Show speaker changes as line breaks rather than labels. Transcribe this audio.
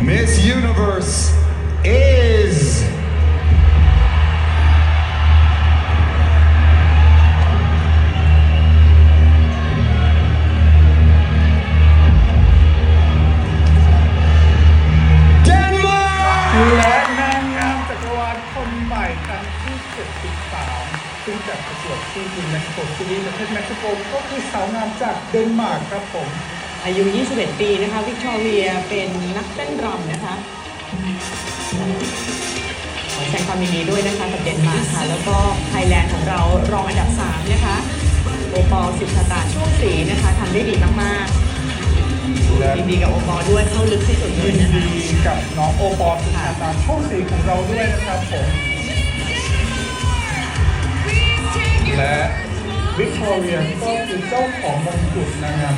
Miss Universe is
และนางงามจัวาลคนใหม่ครั้ที่ 73 ซึ่งจากประจวบที่กรุงเม็กซิที่นี้ประเทศเม็กซิโกก็คือสาวงามจากเดนมาร์กครับผม
อายุ 21 ปีนะคะ วิกตอเรียเป็นนักเต้นรำนะคะขอแสดงความยินดีด้วยนะคะกับเดนมาร์กค่ะ แล้วก็ไทยแลนด์ของเรารองอันดับ 3 นะคะโอปอลสิบสตาช่วงสีนะคะทำได้ดีมากๆยินดีกับโอปอลด้วยเข้าลึกที่สุดเลยินนะคะด
ีกับน้องโอปอลสุขาตาช่องสีของเราด้วยนะครับผมและวิกตอเรียก็คือเจ้าของมงกุฎนางงาม